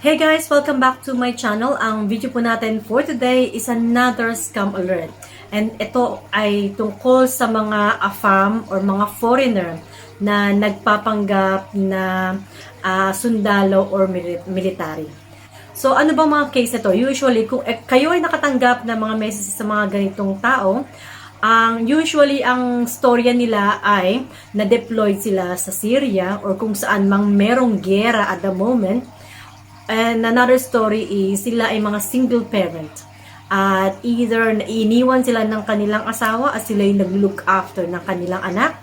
Hey guys! Welcome back to my channel. Ang video po natin for today is another scam alert. And ito ay tungkol sa mga AFAM or mga foreigner na nagpapanggap na ah, sundalo or mili- military. So ano bang mga case na to? Usually, kung eh, kayo ay nakatanggap ng mga messages sa mga ganitong tao, ang usually ang storya nila ay na-deployed sila sa Syria or kung saan mang merong gera at the moment. And another story is sila ay mga single parent. At either iniwan sila ng kanilang asawa at sila yung nag-look after ng kanilang anak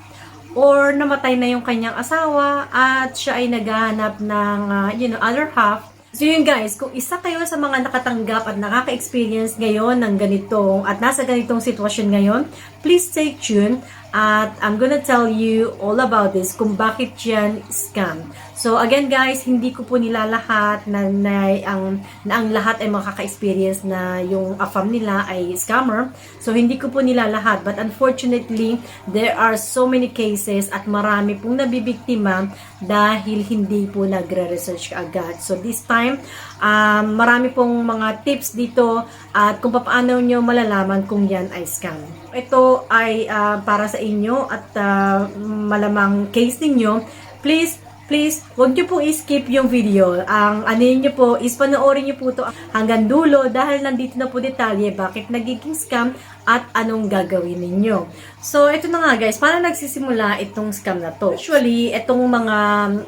or namatay na yung kanyang asawa at siya ay naghahanap ng uh, you know other half So yun guys, kung isa kayo sa mga nakatanggap at nakaka-experience ngayon ng ganitong at nasa ganitong sitwasyon ngayon, please stay tuned at I'm gonna tell you all about this kung bakit yan scam. So again guys, hindi ko po nilalahat na, na, ang, na ang lahat ay makaka-experience na yung AFAM nila ay scammer. So hindi ko po nilalahat but unfortunately, there are so many cases at marami pong nabibiktima dahil hindi po nagre-research agad. So this time, um, marami pong mga tips dito at kung paano nyo malalaman kung yan ay scam. Ito ay ah, para sa inyo at ah, malamang case ninyo. Please please, huwag niyo po i-skip yung video. Ang ano niyo po is panoorin niyo po to hanggang dulo dahil nandito na po detalye bakit nagiging scam at anong gagawin ninyo. So, ito na nga guys, paano nagsisimula itong scam na to? Usually, itong mga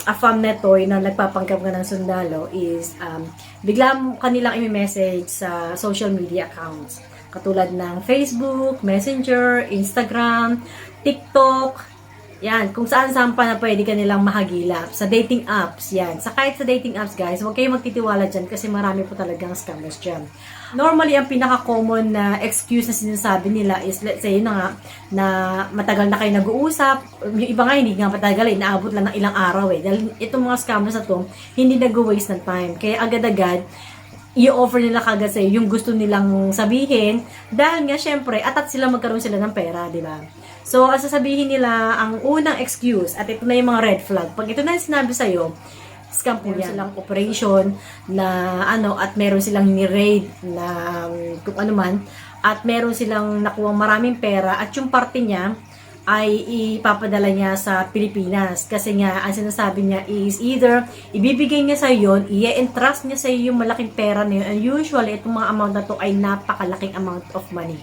afam na to na nagpapanggap ka ng sundalo is um, bigla kanilang i-message sa social media accounts. Katulad ng Facebook, Messenger, Instagram, TikTok, yan, kung saan saan pa na pwede ka nilang mahagilap. Sa dating apps, yan. Sa kahit sa dating apps, guys, huwag kayong magtitiwala dyan kasi marami po talagang scammers dyan. Normally, ang pinaka-common na excuse na sinasabi nila is, let's say, na nga, na matagal na kayo nag-uusap. Yung iba nga, hindi nga matagal eh, naabot lang ng ilang araw eh. Dahil itong mga scammers na to, hindi nag-waste ng time. Kaya agad-agad, i-offer nila kagad sa'yo yung gusto nilang sabihin dahil nga syempre atat sila magkaroon sila ng pera, di ba? So, ang sasabihin nila, ang unang excuse, at ito na yung mga red flag, pag ito na yung sinabi sa'yo, scam po yan. silang operation na ano, at meron silang ni-raid na kung ano man, at meron silang nakuha maraming pera, at yung parte niya, ay ipapadala niya sa Pilipinas. Kasi nga, ang sinasabi niya is either ibibigay niya sa yon, i-entrust niya sa iyo yung malaking pera na yun. And usually, itong mga amount na to ay napakalaking amount of money.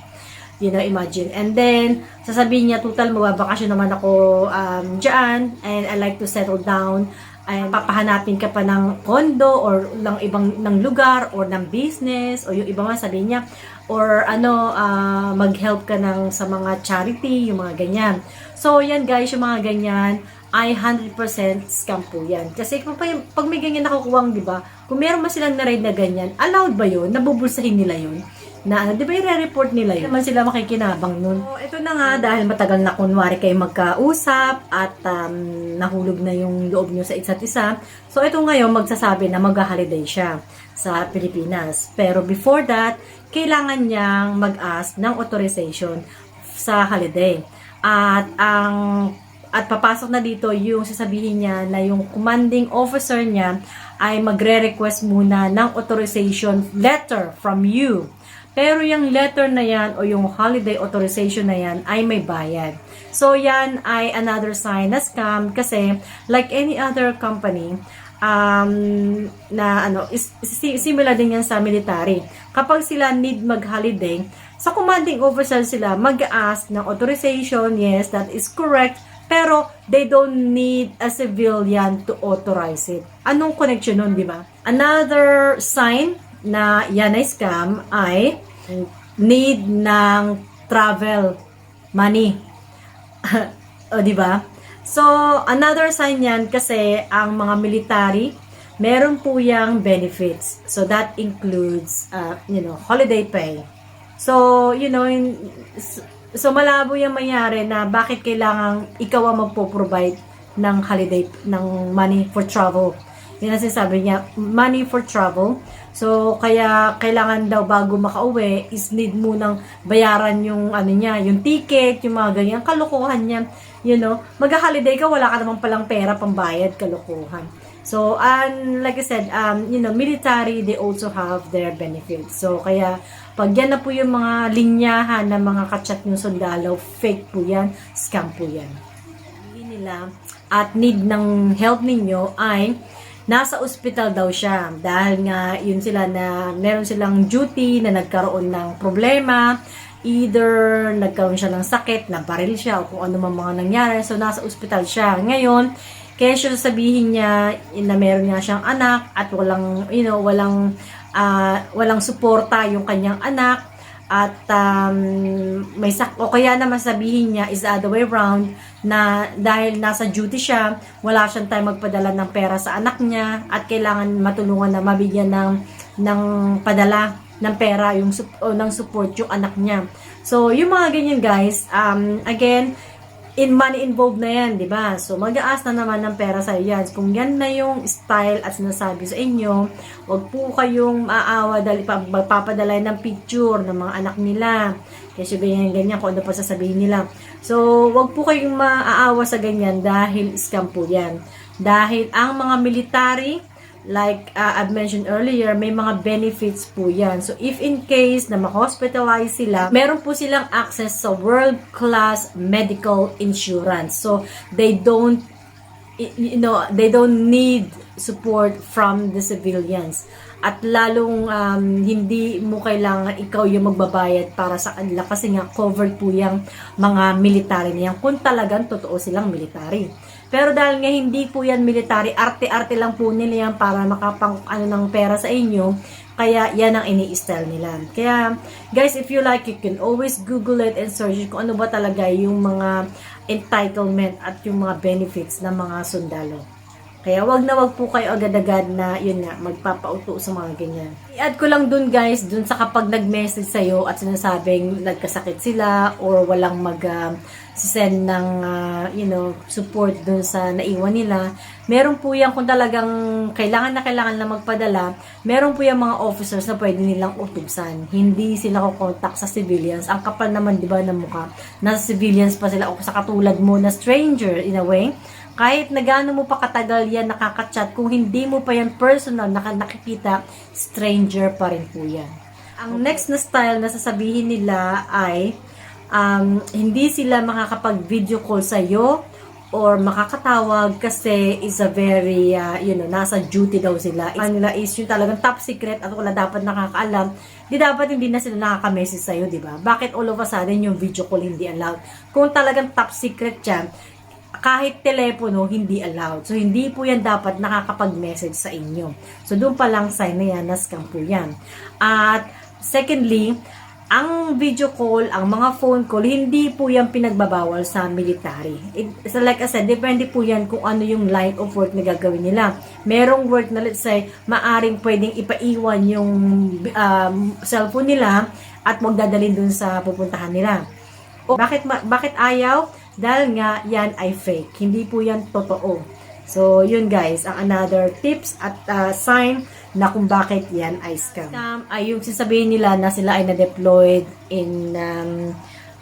You know, imagine. And then, sasabihin niya, total, magbabakasyon naman ako um, dyan, and I like to settle down. Ay, papahanapin ka pa ng condo or ng ibang ng lugar or ng business o yung iba man sabihin niya or ano ah, mag-help ka ng sa mga charity yung mga ganyan. So yan guys, yung mga ganyan ay 100% scam po yan. Kasi kung pa, pag may ganyan nakukuwang, di ba? Kung meron ba silang na-raid na ganyan, allowed ba yun? Nabubulsahin nila yun? Na ano, di ba i-report nila yun? Naman sila makikinabang nun. So, ito na nga, dahil matagal na kunwari kayo magkausap at um, nahulog na yung loob nyo sa isa't isa. So, ito ngayon, magsasabi na mag-holiday siya sa Pilipinas. Pero before that, kailangan niyang mag-ask ng authorization sa holiday. At ang at papasok na dito yung sasabihin niya na yung commanding officer niya ay magre-request muna ng authorization letter from you. Pero yung letter na yan o yung holiday authorization na yan ay may bayad. So yan ay another sign na scam kasi like any other company, um, na ano, is, is- similar din yan sa military. Kapag sila need mag-holiday, sa commanding officer sila mag-ask ng authorization, yes, that is correct, pero they don't need a civilian to authorize it. Anong connection nun, di ba? Another sign na yan ay scam ay need ng travel money. o, di ba? So, another sign yan kasi ang mga military, meron po yung benefits. So, that includes, uh, you know, holiday pay. So, you know, in, so malabo yung mangyari na bakit kailangan ikaw ang magpo-provide ng holiday, ng money for travel. Yun ang sinasabi niya, money for travel. So, kaya kailangan daw bago makauwi is need munang bayaran yung ano niya, yung ticket, yung mga ganyan, kalokohan niya. You know, mag-holiday ka, wala ka naman palang pera pambayad, kalokohan. So, and like I said, um, you know, military, they also have their benefits. So, kaya, pag yan na po yung mga linyahan ng mga kachat ng sundalo, fake po yan, scam po yan. Sabihin nila, at need ng help ninyo ay nasa ospital daw siya. Dahil nga yun sila na meron silang duty na nagkaroon ng problema. Either nagkaroon siya ng sakit, nabaril siya o kung ano man mga nangyari. So nasa ospital siya. Ngayon siya sabihin niya na meron nga siyang anak at walang you know walang ah, walang suporta yung kanyang anak at um, may sak o kaya naman sabihin niya is the other way around na dahil nasa duty siya, wala siyang time magpadala ng pera sa anak niya at kailangan matulungan na mabigyan ng ng padala ng pera yung o ng support yung anak niya. So, yung mga ganyan guys, um, again, in money involved na yan, di ba? So, mag-aas na naman ng pera sa yan. Kung yan na yung style at sinasabi sa inyo, wag po kayong maawa dahil pa- magpapadala ng picture ng mga anak nila. Kasi ganyan, ganyan, kung ano pa sasabihin nila. So, wag po kayong maaawa sa ganyan dahil scam po yan. Dahil ang mga military, like uh, I've mentioned earlier, may mga benefits po yan. So, if in case na ma-hospitalize sila, meron po silang access sa world-class medical insurance. So, they don't you know, they don't need support from the civilians. At lalong um, hindi mo kailangan ikaw yung magbabayad para sa kanila kasi nga covered po yung mga military niyan kung talagang totoo silang military. Pero dahil nga hindi po yan military, arte-arte lang po nila yan para makapang ano ng pera sa inyo, kaya yan ang ini-style nila. Kaya guys, if you like, you can always Google it and search kung ano ba talaga yung mga entitlement at yung mga benefits ng mga sundalo. Kaya wag na wag po kayo agad-agad na yun nga magpapauto sa mga ganyan. I-add ko lang dun guys, dun sa kapag nag-message sa'yo at sinasabing nagkasakit sila or walang mag uh, send ng uh, you know support dun sa naiwan nila. Meron po yan kung talagang kailangan na kailangan na magpadala, meron po yung mga officers na pwede nilang utusan. Hindi sila kukontak sa civilians. Ang kapal naman 'di ba ng mukha. Nasa civilians pa sila o sa katulad mo na stranger in a way kahit na gaano mo pa katagal yan nakaka-chat, kung hindi mo pa yan personal naka nakikita, stranger pa rin po yan. Ang next na style na sasabihin nila ay um, hindi sila makakapag-video call sa'yo or makakatawag kasi is a very, uh, you know, nasa duty daw sila. Ang nila is yung talagang top secret at wala dapat nakakaalam. Di dapat hindi na sila nakaka-message sa'yo, di ba? Bakit all of a sudden yung video call hindi allowed? Kung talagang top secret yan, kahit telepono, hindi allowed. So, hindi po yan dapat nakakapag-message sa inyo. So, doon pa lang sign na yan, na scam po yan. At, secondly, ang video call, ang mga phone call, hindi po yan pinagbabawal sa military. It, so like I said, depende po yan kung ano yung line of work na gagawin nila. Merong work na let's say, maaring pwedeng ipaiwan yung um, cellphone nila at magdadalhin dun sa pupuntahan nila. O, bakit, bakit ayaw? Dahil nga yan ay fake. Hindi po yan totoo. So, yun guys, ang another tips at uh, sign na kung bakit yan ay scam. Scam ay yung sasabihin nila na sila ay na-deployed in um,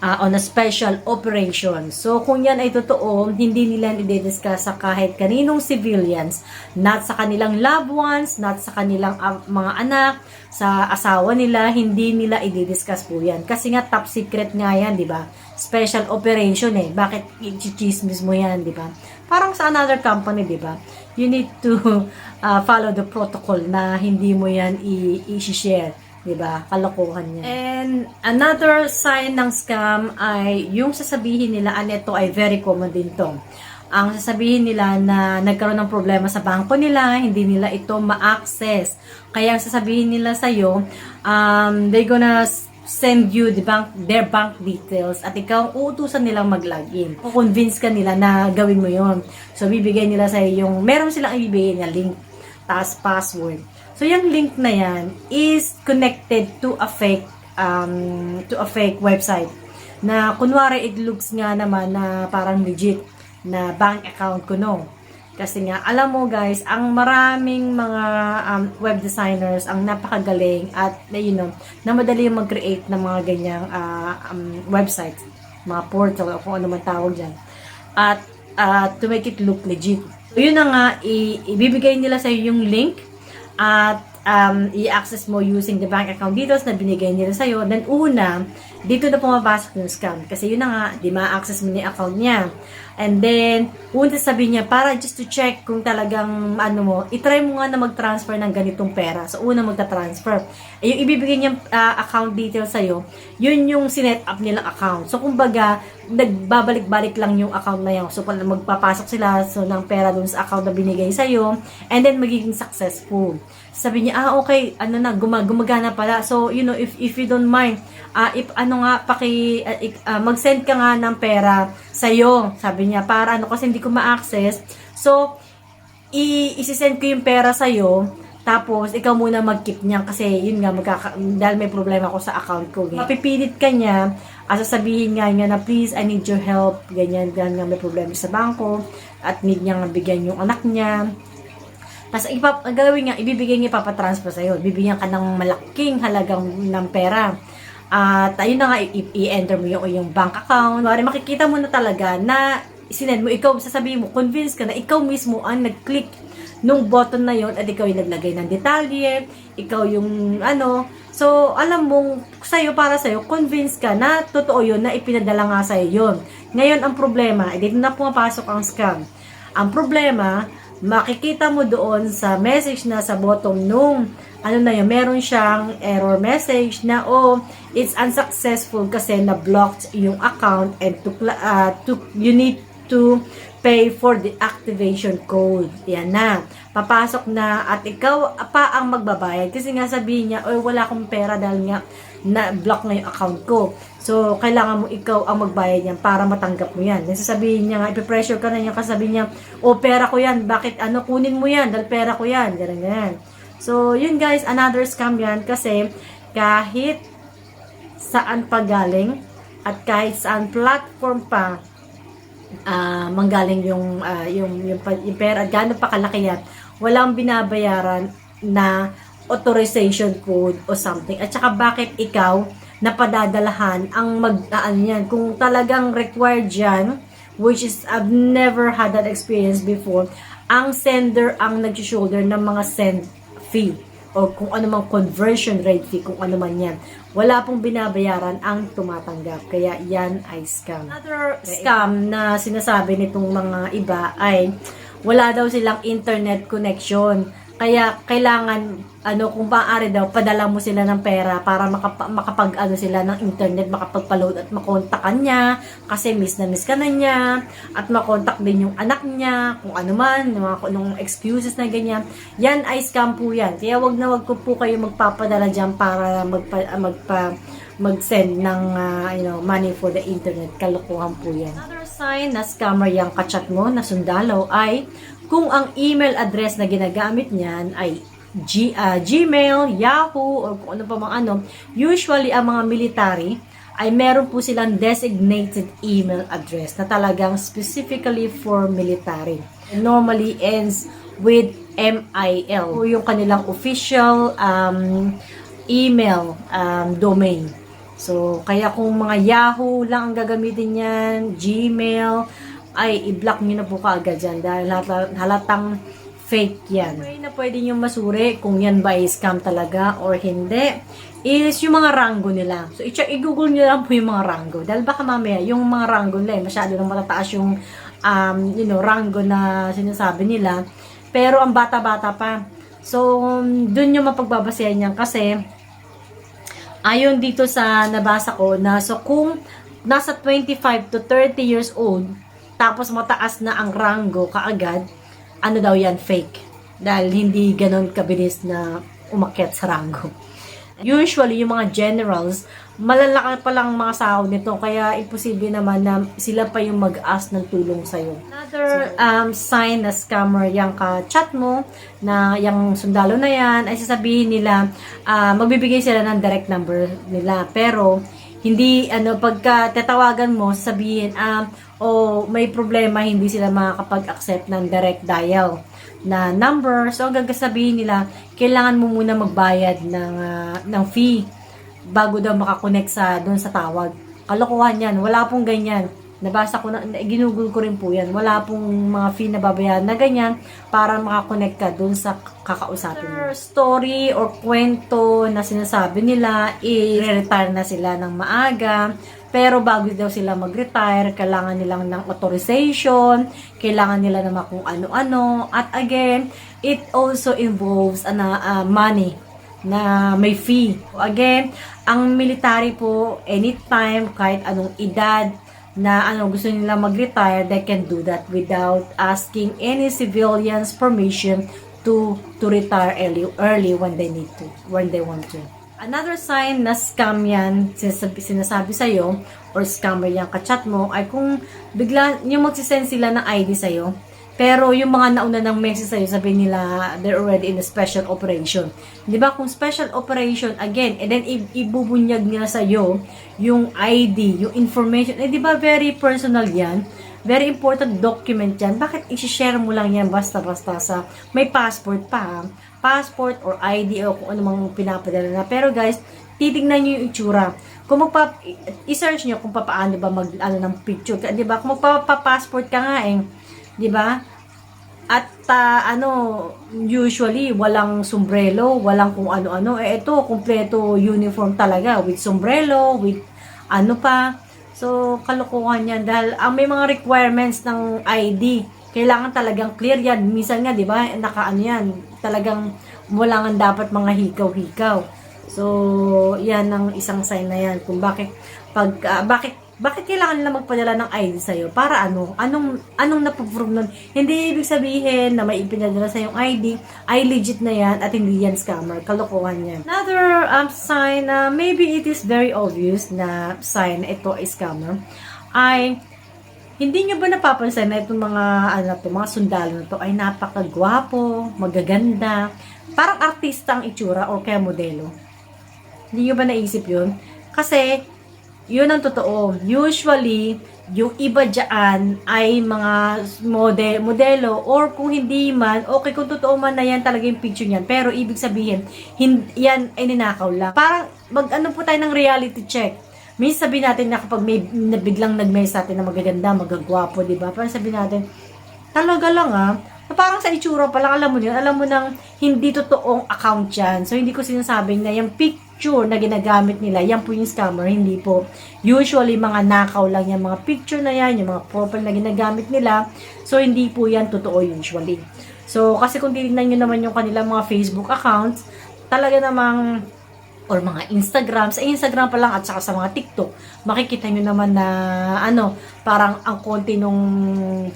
uh, on a special operation. So, kung yan ay totoo, hindi nila i-discuss sa kahit kaninong civilians, not sa kanilang loved ones, not sa kanilang uh, mga anak, sa asawa nila, hindi nila i-discuss po yan. Kasi nga top secret nga yan, di ba? Special operation eh. Bakit i-chismis mo yan, di ba? Parang sa another company, di ba? You need to uh, follow the protocol na hindi mo yan i-share. 'Di ba? Kalokohan niya. And another sign ng scam ay yung sasabihin nila, and ito ay very common din to. Ang sasabihin nila na nagkaroon ng problema sa bangko nila, hindi nila ito ma-access. Kaya ang sasabihin nila sa iyo, um, they gonna send you the bank, their bank details at ikaw uutusan nilang mag-login. Convince ka nila na gawin mo yon So, bibigay nila sa yung, meron silang ibibigay na link, tas password. So, yung link na yan is connected to a fake um, to a fake website na kunwari it looks nga naman na parang legit na bank account ko no. Kasi nga, alam mo guys, ang maraming mga um, web designers ang napakagaling at, you know, na madali yung mag-create ng mga ganyang uh, um, websites, mga portal o kung ano man tawag dyan. At uh, to make it look legit. So, yun na nga, ibibigay nila sa yung link at um, i-access mo using the bank account details na binigay nila sa'yo. Then, una, dito na pumapasok yung scam. Kasi yun na nga, di ma-access mo ni account niya. And then, una sabihin niya, para just to check kung talagang, ano mo, itry mo nga na mag-transfer ng ganitong pera. So, una magta-transfer. Eh, yung ibibigay niyang ah, account details sa'yo, yun yung sinet up nilang account. So, kumbaga, nagbabalik-balik lang yung account na yun. So, pag magpapasok sila so, ng pera dun sa account na binigay sa'yo, and then magiging successful. Sabi niya, ah, okay, ano na, guma- gumagana pala. So, you know, if, if you don't mind, ah, if ano nga, paki, ik- ah, mag-send ka nga ng pera sa'yo. Sabi niya, para ano, kasi hindi ko ma-access. So, i- isi-send ko yung pera sa'yo, tapos, ikaw muna mag-keep niyan kasi yun nga, magkaka- dahil may problema ko sa account ko. Ganyan. Mapipilit ka niya, at sasabihin nga niya na, please, I need your help. Ganyan, dahil nga may problema sa bangko, at need niya nga bigyan yung anak niya. Tapos, ipap- ang gagawin niya, ibibigay niya papatransfer sa'yo. Bibigyan ka ng malaking halagang ng pera. At ayun na nga, i-enter mo yung, yung bank account. Mari makikita mo na talaga na sinend mo, ikaw, sasabihin mo, convince ka na ikaw mismo ang nag-click nung button na yon at ikaw yung naglagay ng detalye, ikaw yung ano. So, alam mong sa'yo, para sa'yo, convince ka na totoo yun, na ipinadala nga sa'yo yun. Ngayon, ang problema, eh, na pumapasok ang scam. Ang problema, makikita mo doon sa message na sa bottom nung ano na yun, meron siyang error message na oh, it's unsuccessful kasi na-blocked yung account and to, uh, to you need to pay for the activation code. Yan na. Papasok na at ikaw pa ang magbabayad. Kasi nga sabihin niya, oy wala akong pera dahil nga na-block na yung account ko. So, kailangan mo ikaw ang magbayad niyan para matanggap mo yan. Sasabihin niya nga, ipipressure ka na niya kasi sabihin niya, o pera ko yan, bakit ano, kunin mo yan, dahil pera ko yan, ganyan, ganyan. So, yun guys, another scam yan kasi kahit saan pa galing at kahit saan platform pa ah manggaling yung, ah, yung, yung, pa- yung pera, gano'n pa kalaki yan, walang binabayaran na authorization code o something. At saka bakit ikaw napadadalahan ang mag, ano yan, kung talagang required yan, which is I've never had that experience before, ang sender ang nag-shoulder ng mga send fee o kung ano mang conversion rate fee, kung ano man yan. Wala pong binabayaran ang tumatanggap. Kaya yan ay scam. Another scam na sinasabi nitong mga iba ay wala daw silang internet connection. Kaya kailangan ano kung maaari daw padala mo sila ng pera para makap- makapag ano sila ng internet makapagpa-load at makontakan niya kasi miss na miss ka na niya at makontak din yung anak niya kung ano man mga nung excuses na ganyan. Yan ay scam po yan. Kaya wag na wag ko po kayo magpapadala diyan para magpa, magpa mag-send ng ah, you know, money for the internet. Kalokohan po yan. Another sign na scammer yung kachat mo na sundalo ay kung ang email address na ginagamit niyan ay G, ah, Gmail, Yahoo, or kung ano pa mga ano, usually ang mga military ay meron po silang designated email address na talagang specifically for military. Normally ends with MIL, o yung kanilang official um, email um, domain. So, kaya kung mga Yahoo lang ang gagamitin yan, Gmail, ay i-block nyo na po kaagad dyan dahil halata- halatang fake yan. Way na pwede nyo masuri kung yan ba ay scam talaga or hindi is yung mga rango nila. So, i-google nyo lang po yung mga rango. Dahil baka mamaya, yung mga rango nila, eh, masyado nang matataas yung um, you know, rango na sinasabi nila. Pero ang bata-bata pa. So, dun yung mapagbabasehan niyan kasi ayon dito sa nabasa ko na so kung nasa 25 to 30 years old tapos mataas na ang rango kaagad ano daw yan fake. Dahil hindi ganon kabilis na umakyat sa rango. Usually yung mga generals malalaki pa lang mga sahod nito kaya imposible naman na sila pa yung mag-ask ng tulong sa'yo. Another um, sign na scammer yung ka-chat mo na yung sundalo na yan ay sasabihin nila ah, magbibigay sila ng direct number nila. Pero hindi ano pagka tatawagan mo sabihin ah o may problema hindi sila makakapag-accept ng direct dial na number so ang gagasabihin nila kailangan mo muna magbayad ng ah, ng fee bago daw makakonect sa doon sa tawag. Kalokohan yan. Wala pong ganyan. Nabasa ko na, ginugol ko rin po yan. Wala pong mga fee na babayaran na ganyan para makakonect ka dun sa kakausapin mo. Story or kwento na sinasabi nila, i-retire na sila ng maaga. Pero bago daw sila mag-retire, kailangan nilang ng authorization, kailangan nila mga kung ano-ano. At again, it also involves ano, uh, money na may fee. Again, ang military po, anytime, kahit anong edad, na ano gusto nila mag-retire, they can do that without asking any civilians permission to to retire early early when they need to, when they want to. Another sign na scam yan, sinasabi, sinasabi sa'yo, or scammer yung kachat mo, ay kung bigla, yung magsisend sila ng ID sa'yo, pero yung mga nauna ng message sa'yo, sabi nila, they're already in a special operation. Di ba? Kung special operation, again, and then ibubunyag nila sa'yo yung ID, yung information. Eh, di ba very personal yan? Very important document yan. Bakit isi-share mo lang yan basta-basta sa may passport pa? Passport or ID o kung ano mang pinapadala na. Pero guys, titignan nyo yung itsura. Kung magpa i-search nyo kung paano ba mag ano ng picture, 'di ba? Kung magpa-passport ka nga eh, 'di ba? At ah, ano, usually walang sombrero, walang kung ano-ano. Eh ito, kumpleto uniform talaga with sombrero, with ano pa. So, kalokohan yan dahil ang may mga requirements ng ID, kailangan talagang clear yan. Minsan nga, 'di ba? Naka ano yan, talagang wala nga dapat mga hikaw-hikaw. So, yan ang isang sign na yan kung bakit pag ah, bakit bakit kailangan nila magpadala ng ID sa'yo? Para ano? Anong, anong napuprove nun? Hindi ibig sabihin na may ipinadala sa yung ID, ay legit na yan at hindi yan scammer. Kalokohan yan. Another um, sign na maybe it is very obvious na sign ito is scammer ay hindi nyo ba napapansin na itong mga, ano to, mga sundalo na to ay napakagwapo, magaganda, parang artista ang itsura or kaya modelo? Hindi nyo ba naisip yun? Kasi, yun ang totoo. Usually, yung iba dyan ay mga model, modelo or kung hindi man, okay kung totoo man na yan talaga yung picture niyan. Pero ibig sabihin, hin, yan ay ninakaw lang. Parang mag-ano po tayo ng reality check. May sabihin natin na kapag may na biglang nag-mess sa atin na magaganda, magagwapo, di ba? Parang sabihin natin, talaga lang ah, parang sa itsura pa lang, alam mo yun, alam mo nang hindi totoong account yan. So, hindi ko sinasabing na yung picture na ginagamit nila, yan po yung scammer, hindi po. Usually, mga nakaw lang yung mga picture na yan, yung mga profile na ginagamit nila. So, hindi po yan totoo usually. So, kasi kung titignan nyo naman yung kanilang mga Facebook accounts, talaga namang or mga Instagram, sa Instagram pa lang at saka sa mga TikTok, makikita nyo naman na ano, parang ang konti nung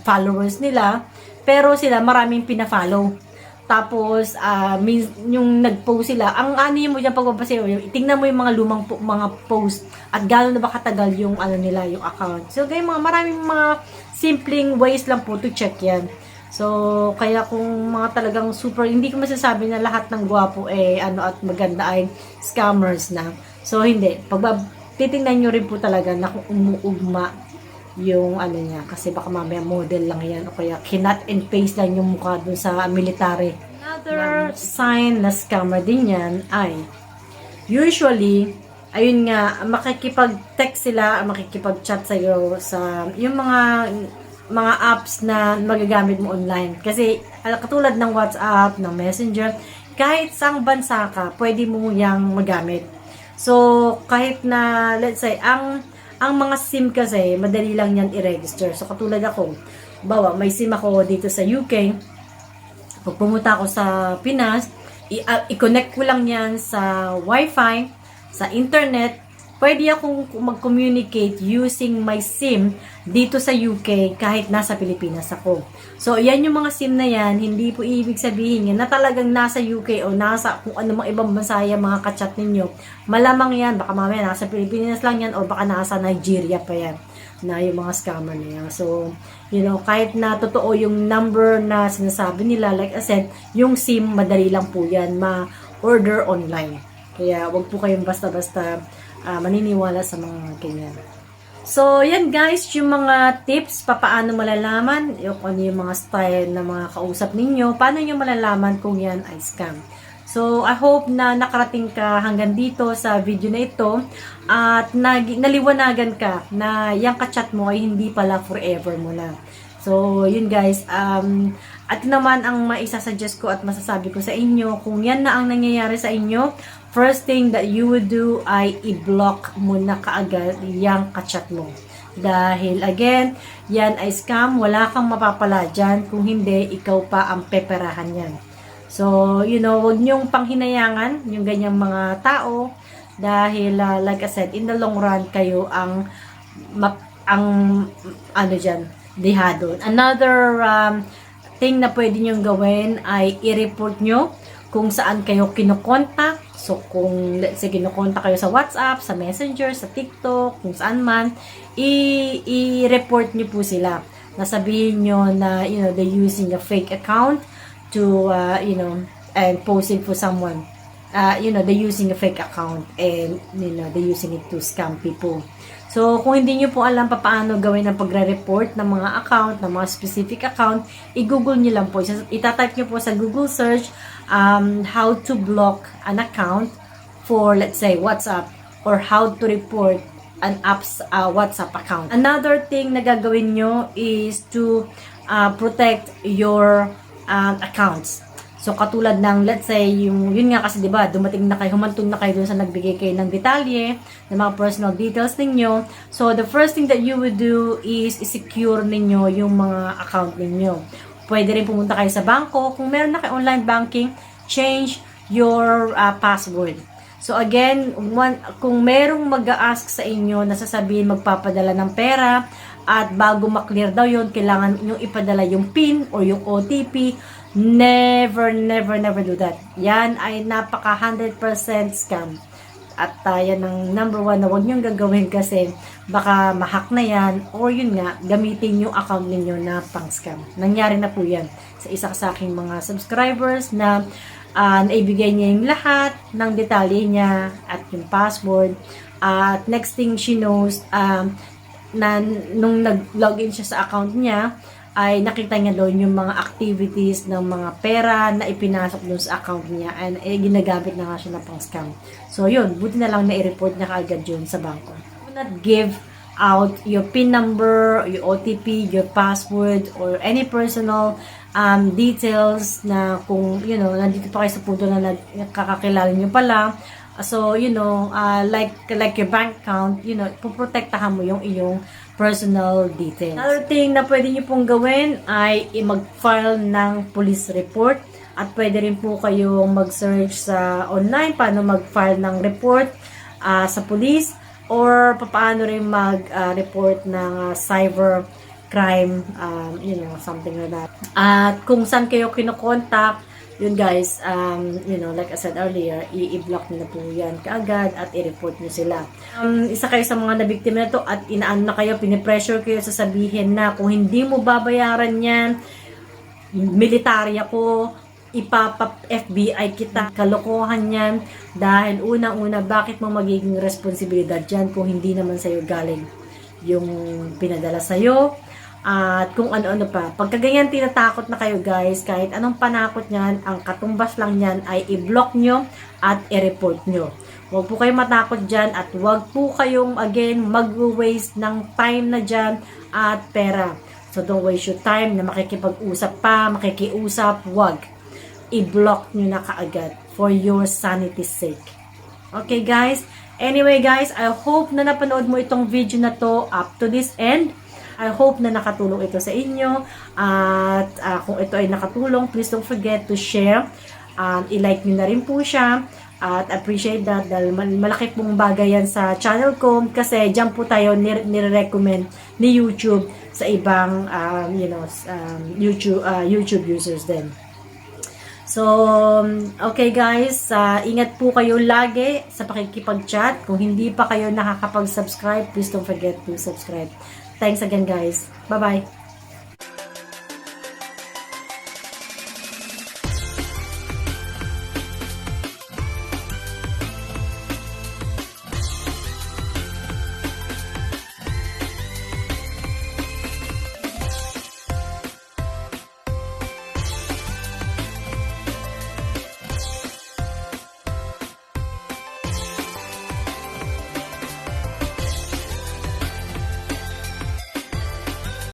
followers nila, pero sila maraming pina-follow. Tapos, min- yung nag-post sila, ang ano mo dyan pagbabasa, yung, tingnan mo yung mga lumang po, mga post at gano'n na ba katagal yung ano nila, yung account. So, ganyan mga maraming mga simpleng ways lang po to check yan. So, kaya kung mga talagang super, hindi ko masasabi na lahat ng gwapo eh, ano at maganda ay scammers na. So, hindi. Pag titingnan nyo rin po talaga na kung umuugma yung ano niya. Kasi baka mamaya model lang yan o kaya kinat and paste lang yung mukha dun sa military. Another sign na scammer din yan ay usually ayun nga, makikipag-text sila, makikipag-chat sa'yo sa yung mga mga apps na magagamit mo online. Kasi al- katulad ng WhatsApp, ng Messenger, kahit saang bansa ka, pwede mo yang magamit. So, kahit na, let's say, ang ang mga SIM kasi, madali lang yan i-register. So, katulad ako, bawa, may SIM ako dito sa UK, pag pumunta ako sa Pinas, ah, i-connect ko lang yan sa Wi-Fi, sa internet, pwede akong mag-communicate using my SIM dito sa UK kahit nasa Pilipinas ako. So, yan yung mga SIM na yan, hindi po ibig sabihin yan na talagang nasa UK o nasa kung ano mga ibang bansa yan, mga kachat ninyo. Malamang yan, baka mamaya nasa Pilipinas lang yan o baka nasa Nigeria pa yan na yung mga scammer na yan. So, you know, kahit na totoo yung number na sinasabi nila, like I said, yung SIM, madali lang po yan ma-order online. Kaya, wag po kayong basta-basta ah, maniniwala sa mga ganyan. So, yan guys, yung mga tips, papaano malalaman, yung ano yung mga style na mga kausap ninyo, paano nyo malalaman kung yan ay scam. So, I hope na nakarating ka hanggang dito sa video na ito at nag, naliwanagan ka na yung kachat mo ay hindi pala forever mo na. So, yun guys. Um, at naman ang maisasuggest ko at masasabi ko sa inyo, kung yan na ang nangyayari sa inyo, first thing that you would do ay i-block mo na kaagad yung kachat mo. Dahil again, yan ay scam, wala kang mapapala dyan. Kung hindi, ikaw pa ang peperahan yan. So, you know, huwag niyong panghinayangan yung ganyang mga tao dahil uh, like I said, in the long run kayo ang map, ang ano diyan, dihado. Another um, thing na pwede niyong gawin ay i-report nyo kung saan kayo kinokontak. So, kung let's say kinokontak kayo sa WhatsApp, sa Messenger, sa TikTok, kung saan man, i-report nyo po sila. Nasabihin nyo na, you know, they're using a fake account to, uh, you know, and posting for someone. Uh, you know, they're using a fake account and, you know, they're using it to scam people. So, kung hindi nyo po alam pa paano gawin ang pagre-report ng mga account, ng mga specific account, i-google nyo lang po. Itatype nyo po sa Google search um, how to block an account for, let's say, WhatsApp or how to report an app's uh, WhatsApp account. Another thing na gagawin nyo is to uh, protect your um, accounts. So katulad ng let's say yung yun nga kasi 'di ba dumating na kayo humantong na kayo dun sa nagbigay kayo ng detalye ng mga personal details ninyo. So the first thing that you would do is i-secure ninyo yung mga account ninyo. Pwede rin pumunta kayo sa bangko kung meron na kayo online banking, change your uh, password. So again, one, kung merong mag-a-ask sa inyo na sasabihin magpapadala ng pera at bago maklear daw yon kailangan yung ipadala yung PIN or yung OTP Never, never, never do that. Yan ay napaka 100% scam. At uh, yan number one na huwag niyong gagawin kasi baka mahack na yan or yun nga, gamitin yung account ninyo na pang scam. Nangyari na po yan sa isa sa aking mga subscribers na uh, naibigay niya yung lahat ng detalye niya at yung password. At next thing she knows, um, na nung nag-login siya sa account niya, ay nakita niya doon yung mga activities ng mga pera na ipinasok doon sa account niya and eh, ginagamit na nga siya na pang scam. So yun, buti na lang na i-report niya kaagad yun sa bangko. Do not give out your PIN number, your OTP, your password, or any personal um, details na kung, you know, nandito pa kayo sa punto na nagkakakilala nyo pala. So, you know, uh, like like your bank account, you know, puprotektahan mo yung iyong personal details. Another thing na pwede nyo pong gawin ay mag-file ng police report at pwede rin po kayong mag-search sa online paano mag-file ng report uh, sa police or paano rin mag-report uh, ng uh, cyber crime, um, you know, something like that. At kung saan kayo kinokontak, yun guys, um, you know, like I said earlier, i-block nyo po yan kaagad at i-report nyo sila. Um, isa kayo sa mga nabiktima na to at inaan na kayo, pinipressure kayo sasabihin na kung hindi mo babayaran yan, military ako, ipapa FBI kita, kalokohan yan dahil unang-una, bakit mo magiging responsibilidad dyan kung hindi naman sa'yo galing yung pinadala sa'yo, at kung ano-ano pa. Pagka ganyan tinatakot na kayo guys, kahit anong panakot niyan, ang katumbas lang niyan ay i-block nyo at i-report nyo. Huwag po kayo matakot dyan at huwag po kayong again mag-waste ng time na dyan at pera. So don't waste your time na makikipag-usap pa, makikiusap, huwag. I-block nyo na kaagad for your sanity's sake. Okay guys? Anyway guys, I hope na napanood mo itong video na to up to this end. I hope na nakatulong ito sa inyo. At uh, kung ito ay nakatulong, please don't forget to share. Um, I-like nyo na rin po siya. At appreciate that dahil malaki pong bagay yan sa channel ko kasi dyan po tayo nire-recommend ni YouTube sa ibang um, you know um, YouTube uh, YouTube users din. So, okay guys, uh, ingat po kayo lagi sa pakikipag-chat. Kung hindi pa kayo nakakapag-subscribe, please don't forget to subscribe. Thanks again guys. Bye-bye.